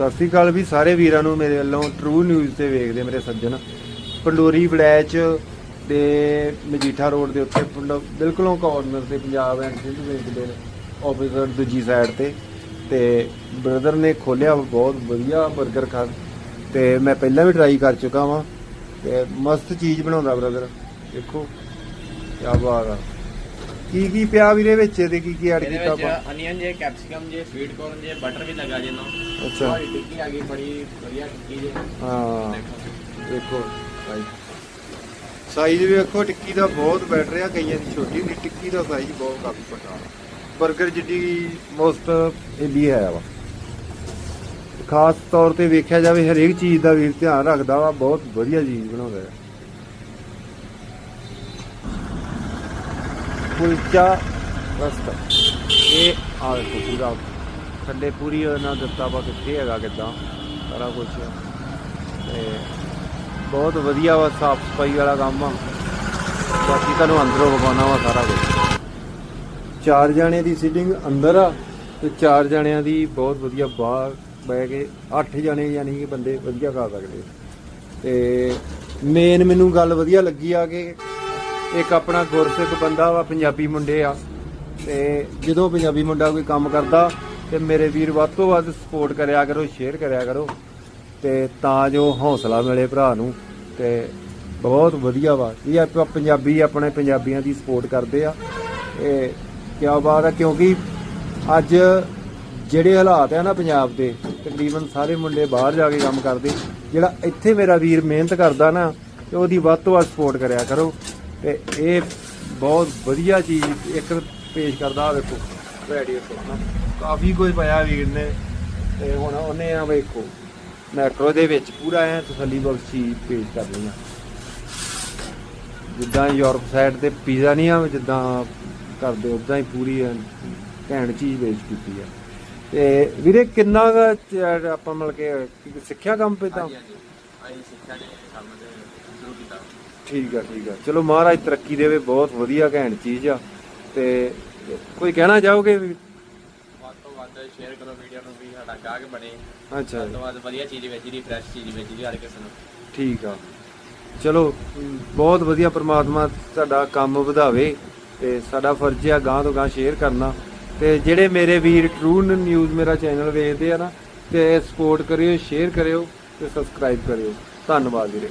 ਸਤਿ ਸ੍ਰੀ ਅਕਾਲ ਵੀ ਸਾਰੇ ਵੀਰਾਂ ਨੂੰ ਮੇਰੇ ਵੱਲੋਂ ਟਰੂ ਨਿਊਜ਼ ਤੇ ਵੇਖਦੇ ਮੇਰੇ ਸੱਜਣ। ਪੰਡੋਰੀ ਵੜੈਚ ਦੇ ਮਜੀਠਾ ਰੋਡ ਦੇ ਉੱਤੇ ਪੰਡ- ਬਿਲਕੁਲੋਂ ਕਾਰਨਰ ਤੇ ਪੰਜਾਬ ਐਂਡ ਸਿੰਧ ਬੈਂਕ ਦੇ ਆਫਿਸਰ ਦੂਜੀ ਸਾਈਡ ਤੇ ਤੇ ਬ੍ਰਦਰ ਨੇ ਖੋਲਿਆ ਬਹੁਤ ਵਧੀਆ 버ਗਰ ਖਾ ਤੇ ਮੈਂ ਪਹਿਲਾਂ ਵੀ ਟਰਾਈ ਕਰ ਚੁੱਕਾ ਵਾਂ ਤੇ ਮਸਤ ਚੀਜ਼ ਬਣਾਉਂਦਾ ਬ੍ਰਦਰ ਦੇਖੋ ਕੀ ਬਾਤ ਆ। ਕੀ ਕੀ ਪਿਆ ਵੀਰੇ ਵਿੱਚ ਇਹਦੇ? ਕੀ ਕੀ ਐਡ ਇਹਦੇ ਕੀਤਾ ਵਿੱਚ ਆਪਾਂ? ਅਨੀਅਨ ਜੇ ਕੈਪਸਿਕਮ ਜੇ ਸਵੀਟ ਕੋਰਨ ਜੇ ਬਟਰ ਵੀ ਲੱਗਾ ਜੇ ਨਾ। ਅੱਛਾ। ਸਾਰੀ ਟਿੱਕੀ ਆ ਗਈ ਬੜੀ ਵਧੀਆ ਟਿੱਕੀ ਜੇ। ਹਾਂ। ਦੇਖੋ। ਸਾਈਜ਼ ਸਾਈਜ਼ ਵੀ ਵੇਖੋ ਟਿੱਕੀ ਦਾ ਬਹੁਤ ਬੈਟਰ ਆ। ਕਈਆਂ ਦੀ ਛੋਟੀ ਹੁੰਦੀ ਟਿੱਕੀ ਦਾ ਸਾਈਜ਼ ਬਹੁਤ ਕਾਫੀ ਵੱਡਾ 버ਗਰ ਜਿੱਡੀ ਮੋਸਟ ਇਹਦੀ ਹੈ ਵਾ। ਖਾਸ ਤੌਰ ਤੇ ਵੇਖਿਆ ਜਾਵੇ ਹਰੇਕ ਚੀਜ਼ ਦਾ ਵੀਰ ਧਿਆਨ ਰੱਖਦਾ ਵਾ। ਬਹੁਤ ਵਧੀਆ ਚੀਜ਼ ਬਣਾਉਂਦਾ ਹੈ ਕੁਲਚਾ ਰਸਤਾ। ਇਹ ਆ ਵੇਖੋ ਪੂਰਾ। ਥੱਲੇ ਪੂਰੀ ਉਹਨਾਂ ਦਿੱਤਾ ਵਾ ਕਿੱਥੇ ਹੈਗਾ ਕਿਦਾਂ। ਸਾਰਾ ਕੁਝ ਤੇ ਬਹੁਤ ਵਧੀਆ ਵਾ, ਸਾਫ਼ ਸਫ਼ਾਈ ਵਾਲਾ ਕੰਮ ਆ। ਬਾਕੀ ਤੁਹਾਨੂੰ ਅੰਦਰੋਂ ਵਿਖਾਉਣਾ ਵਾ ਸਾਰਾ ਕੁਝ ਚਾਰ ਜਣੇ ਦੀ ਸੀਟਿੰਗ ਅੰਦਰ ਆ ਤੇ ਚਾਰ ਜਣਿਆਂ ਦੀ ਬਹੁਤ ਵਧੀਆ ਬਾਹਰ ਬਹਿ ਕੇ ਅੱਠ ਜਣੇ ਯਾਨੀ ਕਿ ਬੰਦੇ ਵਧੀਆ ਖਾ ਸਕਦੇ ਤੇ ਮੇਨ ਮੈਨੂੰ ਗੱਲ ਵਧੀਆ ਲੱਗੀ ਆ ਕਿ ਇੱਕ ਆਪਣਾ ਗੁਰਸਿੱਖ ਬੰਦਾ ਵਾ, ਪੰਜਾਬੀ ਮੁੰਡੇ ਆ। ਤੇ ਜਦੋਂ ਪੰਜਾਬੀ ਮੁੰਡਾ ਕੋਈ ਕੰਮ ਕਰਦਾ, ਤੇ ਮੇਰੇ ਵੀਰ ਵੱਧ ਤੋਂ ਵੱਧ ਸਪੋਰਟ ਕਰਿਆ ਕਰੋ ਸ਼ੇਅਰ ਕਰਿਆ ਕਰੋ। ਤੇ ਤਾਂ ਜੋ ਹੌਸਲਾ ਮਿਲੇ ਭਰਾ ਨੂੰ, ਤੇ ਬਹੁਤ ਵਧੀਆ ਵਾ। ਇਹ ਆਪਾਂ ਪੰਜਾਬੀ ਆਪਣੇ ਪੰਜਾਬੀਆਂ ਦੀ ਸਪੋਰਟ ਕਰਦੇ ਆ। ਇਹ ਕੀ ਬਾਤ ਆ, ਕਿਉਂਕਿ ਅੱਜ ਜਿਹੜੇ ਹਾਲਾਤ ਆ ਨਾ ਪੰਜਾਬ ਦੇ, ਤਕਰੀਬਨ ਸਾਰੇ ਮੁੰਡੇ ਬਾਹਰ ਜਾ ਕੇ ਕੰਮ ਕਰਦੇ। ਜਿਹੜਾ ਇੱਥੇ ਮੇਰਾ ਵੀਰ ਮਿਹਨਤ ਕਰਦਾ ਨਾ, ਤੇ ਉਹਦੀ ਵੱਧ ਤੋਂ ਵੱਧ ਸਪੋਰਟ ਕਰਿਆ ਕਰੋ। ਤੇ ਇਹ ਬਹੁਤ ਵਧੀਆ ਚੀਜ਼ ਇੱਕ ਪੇਸ਼ ਕਰਦਾ ਆ ਵੇਖੋ ਵੈਡੀਓ ਤੋਂ ਕਾਫੀ ਕੁਝ ਪਾਇਆ ਵੀਰ ਨੇ, ਤੇ ਹੁਣ ਉਹਨੇ ਆ ਵੇਖੋ, ਮੈਕਰੋ ਦੇ ਵਿੱਚ ਪੂਰਾ ਐ ਤਸੱਲੀ ਬਖਸ਼ੀ ਪੇਸ਼ ਕਰ ਲਈ ਆ। ਜਿੱਦਾਂ ਯੂਰਪ ਸਾਈਡ ਤੇ ਪੀਜ਼ਾ ਨਹੀਂ ਆ, ਜਿੱਦਾਂ ਕਰਦੇ ਉਦਾਂ ਹੀ ਪੂਰੀ ਐਨ ਘੈਂਟ ਚੀਜ਼ ਪੇਸ਼ ਕੀਤੀ ਆ। ਤੇ ਵੀਰੇ ਕਿੰਨਾ ਕੁ ਆਪਾਂ ਮਿਲ ਕੇ ਸਿੱਖਿਆ ਕੰਮ ਪੇ ਤਾਂ? ਹਾਂਜੀ ਹਾਂਜੀ ਆਈ ਸਿੱਖਿਆ ਨੇ ਕੰਮ ਦੇ ਸ਼ੁਰੂ ਕੀਤਾ। ਠੀਕ ਆ ਠੀਕ ਆ। ਚਲੋ ਮਹਾਰਾਜ ਤਰੱਕੀ ਦੇਵੇ ਬਹੁਤ ਵਧੀਆ ਘੈਂਟ ਚੀਜ਼ ਆ। ਤੇ ਕੋਈ ਕਹਿਣਾ ਚਾਹੋਗੇ ਵੀ? ਵੱਧ ਤੋਂ ਵੱਧ ਸ਼ੇਅਰ ਕਰੋ ਵੀਡੀਓ ਨੂੰ ਵੀ ਸਾਡਾ ਗਾਹਕ ਬਣੇ। ਅੱਛਾ। ਵੱਧ ਤੋਂ ਵੱਧ ਵਧੀਆ ਚੀਜ਼ ਵੇਚੀ ਫਰੈਸ਼ ਚੀਜ਼ ਵੇਚੀ ਹਰ ਕਿਸੇ ਨੂੰ। ਠੀਕ ਆ। ਚਲੋ ਬਹੁਤ ਵਧੀਆ ਪ੍ਰਮਾਤਮਾ ਤੁਹਾਡਾ ਕੰਮ ਵਧਾਵੇ ਤੇ ਸਾਡਾ ਫਰਜ਼ ਆ ਗਾਂ ਤੋਂ ਗਾਂ ਸ਼ੇਅਰ ਕਰਨਾ। ਤੇ ਜਿਹੜੇ ਮੇਰੇ ਵੀਰ ਟਰੂ ਨਿਊਜ਼ ਮੇਰਾ ਚੈਨਲ ਵੇਖਦੇ ਆ ਨਾ ਤੇ ਸਪੋਰਟ ਕਰਿਓ ਸ਼ੇਅਰ ਕਰਿਓ। ਤੇ ਸਬਸਕ੍ਰਾਈਬ ਕਰਿਓ। ਧੰਨਵਾਦ ਵੀਰੇ।